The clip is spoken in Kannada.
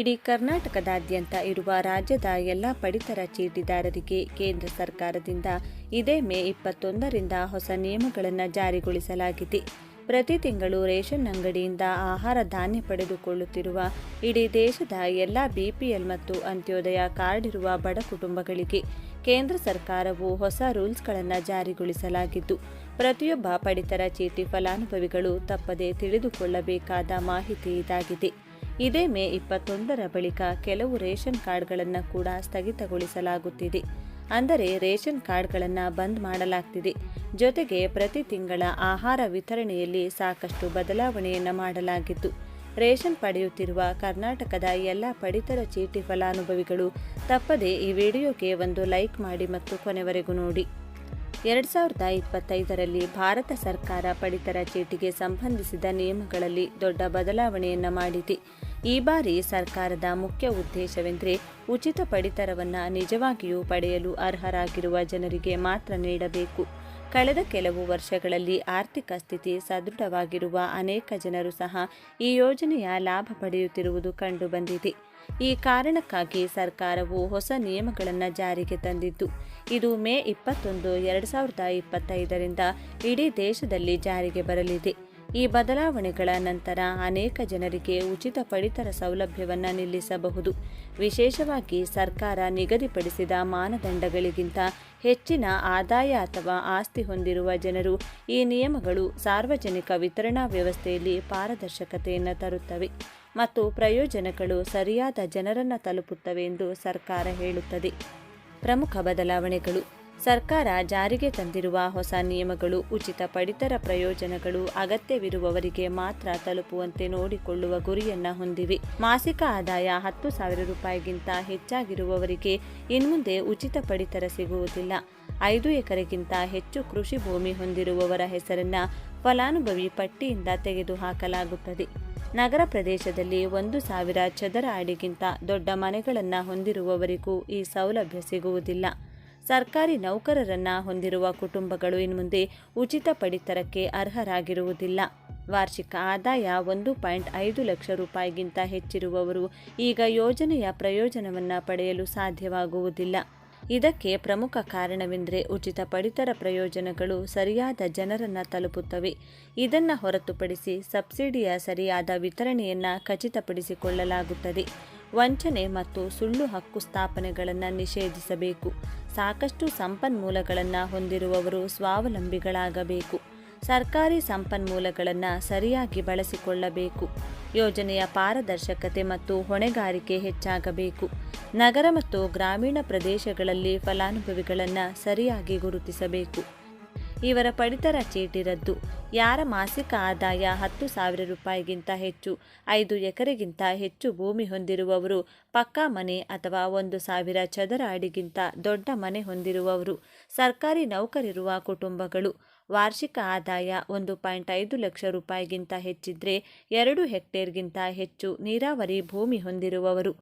ಇಡೀ ಕರ್ನಾಟಕದಾದ್ಯಂತ ಇರುವ ರಾಜ್ಯದ ಎಲ್ಲ ಪಡಿತರ ಚೀಟಿದಾರರಿಗೆ ಕೇಂದ್ರ ಸರ್ಕಾರದಿಂದ ಇದೇ ಮೇ ಇಪ್ಪತ್ತೊಂದರಿಂದ ಹೊಸ ನಿಯಮಗಳನ್ನು ಜಾರಿಗೊಳಿಸಲಾಗಿದೆ. ಪ್ರತಿ ತಿಂಗಳು ರೇಷನ್ ಅಂಗಡಿಯಿಂದ ಆಹಾರ ಧಾನ್ಯ ಪಡೆದುಕೊಳ್ಳುತ್ತಿರುವ ಇಡೀ ದೇಶದ ಎಲ್ಲ ಬಿಪಿಎಲ್ ಮತ್ತು ಅಂತ್ಯೋದಯ ಕಾರ್ಡ್ ಇರುವ ಬಡ ಕುಟುಂಬಗಳಿಗೆ ಕೇಂದ್ರ ಸರ್ಕಾರವು ಹೊಸ ರೂಲ್ಸ್ಗಳನ್ನು ಜಾರಿಗೊಳಿಸಲಾಗಿದ್ದು, ಪ್ರತಿಯೊಬ್ಬ ಪಡಿತರ ಚೀಟಿ ಫಲಾನುಭವಿಗಳು ತಪ್ಪದೆ ತಿಳಿದುಕೊಳ್ಳಬೇಕಾದ ಮಾಹಿತಿ ಇದಾಗಿದೆ. ಇದೇ ಮೇ ಇಪ್ಪತ್ತೊಂದರ ಬಳಿಕ ಕೆಲವು ರೇಷನ್ ಕಾರ್ಡ್ಗಳನ್ನು ಕೂಡ ಸ್ಥಗಿತಗೊಳಿಸಲಾಗುತ್ತಿದೆ. ಅಂದರೆ ರೇಷನ್ ಕಾರ್ಡ್ಗಳನ್ನು ಬಂದ್ ಮಾಡಲಾಗ್ತಿದೆ. ಜೊತೆಗೆ ಪ್ರತಿ ತಿಂಗಳ ಆಹಾರ ವಿತರಣೆಯಲ್ಲಿ ಸಾಕಷ್ಟು ಬದಲಾವಣೆಯನ್ನು ಮಾಡಲಾಗಿತ್ತು ರೇಷನ್ ಪಡೆಯುತ್ತಿರುವ ಕರ್ನಾಟಕದ ಎಲ್ಲ ಪಡಿತರ ಚೀಟಿ ಫಲಾನುಭವಿಗಳು ತಪ್ಪದೆ ಈ ವಿಡಿಯೋಗೆ ಒಂದು ಲೈಕ್ ಮಾಡಿ ಮತ್ತು ಕೊನೆವರೆಗೂ ನೋಡಿ. ಎರಡು ಸಾವಿರದ ಇಪ್ಪತ್ತೈದರಲ್ಲಿ ಭಾರತ ಸರ್ಕಾರ ಪಡಿತರ ಚೀಟಿಗೆ ಸಂಬಂಧಿಸಿದ ನಿಯಮಗಳಲ್ಲಿ ದೊಡ್ಡ ಬದಲಾವಣೆಯನ್ನು ಮಾಡಿದೆ. ಈ ಬಾರಿ ಸರ್ಕಾರದ ಮುಖ್ಯ ಉದ್ದೇಶವೆಂದರೆ ಉಚಿತ ಪಡಿತರವನ್ನು ನಿಜವಾಗಿಯೂ ಪಡೆಯಲು ಅರ್ಹರಾಗಿರುವ ಜನರಿಗೆ ಮಾತ್ರ ನೀಡಬೇಕು. ಕಳೆದ ಕೆಲವು ವರ್ಷಗಳಲ್ಲಿ ಆರ್ಥಿಕ ಸ್ಥಿತಿ ಸದೃಢವಾಗಿರುವ ಅನೇಕ ಜನರು ಸಹ ಈ ಯೋಜನೆಯ ಲಾಭ ಪಡೆಯುತ್ತಿರುವುದು ಕಂಡುಬಂದಿದೆ. ಈ ಕಾರಣಕ್ಕಾಗಿ ಸರ್ಕಾರವು ಹೊಸ ನಿಯಮಗಳನ್ನು ಜಾರಿಗೆ ತಂದಿದ್ದು, ಇದು ಮೇ ಇಪ್ಪತ್ತೊಂದು, ಎರಡು ಸಾವಿರದ ಇಪ್ಪತ್ತೈದರಿಂದ ಇಡೀ ದೇಶದಲ್ಲಿ ಜಾರಿಗೆ ಬರಲಿದೆ. ಈ ಬದಲಾವಣೆಗಳ ನಂತರ ಅನೇಕ ಜನರಿಗೆ ಉಚಿತ ಪಡಿತರ ಸೌಲಭ್ಯವನ್ನು ನಿಲ್ಲಿಸಬಹುದು. ವಿಶೇಷವಾಗಿ ಸರ್ಕಾರ ನಿಗದಿಪಡಿಸಿದ ಮಾನದಂಡಗಳಿಗಿಂತ ಹೆಚ್ಚಿನ ಆದಾಯ ಅಥವಾ ಆಸ್ತಿ ಹೊಂದಿರುವ ಜನರು ಈ ನಿಯಮಗಳು ಸಾರ್ವಜನಿಕ ವಿತರಣಾ ವ್ಯವಸ್ಥೆಯಲ್ಲಿ ಪಾರದರ್ಶಕತೆಯನ್ನು ತರುತ್ತವೆ ಮತ್ತು ಪ್ರಯೋಜನಗಳು ಸರಿಯಾದ ಜನರನ್ನು ತಲುಪುತ್ತವೆ ಎಂದು ಸರ್ಕಾರ ಹೇಳುತ್ತದೆ. ಪ್ರಮುಖ ಬದಲಾವಣೆಗಳು. ಸರ್ಕಾರ ಜಾರಿಗೆ ತಂದಿರುವ ಹೊಸ ನಿಯಮಗಳು, ಉಚಿತ ಪಡಿತರ ಪ್ರಯೋಜನಗಳು ಅಗತ್ಯವಿರುವವರಿಗೆ ಮಾತ್ರ ತಲುಪುವಂತೆ ನೋಡಿಕೊಳ್ಳುವ ಗುರಿಯನ್ನ ಹೊಂದಿವೆ. ಮಾಸಿಕ ಆದಾಯ ಹತ್ತು ಸಾವಿರ ರೂಪಾಯಿಗಿಂತ ಹೆಚ್ಚಾಗಿರುವವರಿಗೆ ಇನ್ಮುಂದೆ ಉಚಿತ ಪಡಿತರ ಸಿಗುವುದಿಲ್ಲ. ಐದು ಎಕರೆಗಿಂತ ಹೆಚ್ಚು ಕೃಷಿ ಭೂಮಿ ಹೊಂದಿರುವವರ ಹೆಸರನ್ನ ಫಲಾನುಭವಿ ಪಟ್ಟಿಯಿಂದ ತೆಗೆದುಹಾಕಲಾಗುತ್ತದೆ. ನಗರ ಪ್ರದೇಶದಲ್ಲಿ ಒಂದು ಸಾವಿರ ಚದರ ಅಡಿಗಿಂತ ದೊಡ್ಡ ಮನೆಗಳನ್ನು ಹೊಂದಿರುವವರಿಗೂ ಈ ಸೌಲಭ್ಯ ಸಿಗುವುದಿಲ್ಲ. ಸರ್ಕಾರಿ ನೌಕರರನ್ನ ಹೊಂದಿರುವ ಕುಟುಂಬಗಳು ಇನ್ಮುಂದೆ ಉಚಿತ ಪಡಿತರಕ್ಕೆ ಅರ್ಹರಾಗಿರುವುದಿಲ್ಲ. ವಾರ್ಷಿಕ ಆದಾಯ ಒಂದು ಪಾಯಿಂಟ್ ಐದು ಲಕ್ಷ ರೂಪಾಯಿಗಿಂತ ಹೆಚ್ಚಿರುವವರು ಈಗ ಯೋಜನೆಯ ಪ್ರಯೋಜನವನ್ನು ಪಡೆಯಲು ಸಾಧ್ಯವಾಗುವುದಿಲ್ಲ. ಇದಕ್ಕೆ ಪ್ರಮುಖ ಕಾರಣವೆಂದರೆ ಉಚಿತ ಪಡಿತರ ಪ್ರಯೋಜನಗಳು ಸರಿಯಾದ ಜನರನ್ನು ತಲುಪುತ್ತವೆ. ಇದನ್ನು ಹೊರತುಪಡಿಸಿ ಸಬ್ಸಿಡಿಯ ಸರಿಯಾದ ವಿತರಣೆಯನ್ನು ಖಚಿತಪಡಿಸಿಕೊಳ್ಳಲಾಗುತ್ತದೆ. ವಂಚನೆ ಮತ್ತು ಸುಳ್ಳು ಹಕ್ಕು ಸ್ಥಾಪನೆಗಳನ್ನು ನಿಷೇಧಿಸಬೇಕು. ಸಾಕಷ್ಟು ಸಂಪನ್ಮೂಲಗಳನ್ನು ಹೊಂದಿರುವವರು ಸ್ವಾವಲಂಬಿಗಳಾಗಬೇಕು. ಸರ್ಕಾರಿ ಸಂಪನ್ಮೂಲಗಳನ್ನು ಸರಿಯಾಗಿ ಬಳಸಿಕೊಳ್ಳಬೇಕು. ಯೋಜನೆಯ ಪಾರದರ್ಶಕತೆ ಮತ್ತು ಹೊಣೆಗಾರಿಕೆ ಹೆಚ್ಚಾಗಬೇಕು. ನಗರ ಮತ್ತು ಗ್ರಾಮೀಣ ಪ್ರದೇಶಗಳಲ್ಲಿ ಫಲಾನುಭವಿಗಳನ್ನು ಸರಿಯಾಗಿ ಗುರುತಿಸಬೇಕು. ಇವರ ಪಡಿತರ ಚೀಟಿ ರದ್ದು ಯಾರ ಮಾಸಿಕ ಆದಾಯ ಹತ್ತು ಸಾವಿರ ರೂಪಾಯಿಗಿಂತ ಹೆಚ್ಚು, ಐದು ಎಕರೆಗಿಂತ ಹೆಚ್ಚು ಭೂಮಿ ಹೊಂದಿರುವವರು, ಪಕ್ಕಾ ಮನೆ ಅಥವಾ ಒಂದು ಸಾವಿರ ಚದರ ಅಡಿಗಿಂತ ದೊಡ್ಡ ಮನೆ ಹೊಂದಿರುವವರು, ಸರ್ಕಾರಿ ನೌಕರಿರುವ ಕುಟುಂಬಗಳು. ವಾರ್ಷಿಕ ಆದಾಯ ಒಂದು ಪಾಯಿಂಟ್ ಐದು ಲಕ್ಷ ರೂಪಾಯಿಗಿಂತ ಹೆಚ್ಚಿದ್ರೆ ಎರಡು ಹೆಕ್ಟೇರ್ಗಿಂತ ಹೆಚ್ಚು ನೀರಾವರಿ ಭೂಮಿ ಹೊಂದಿರುವವರು.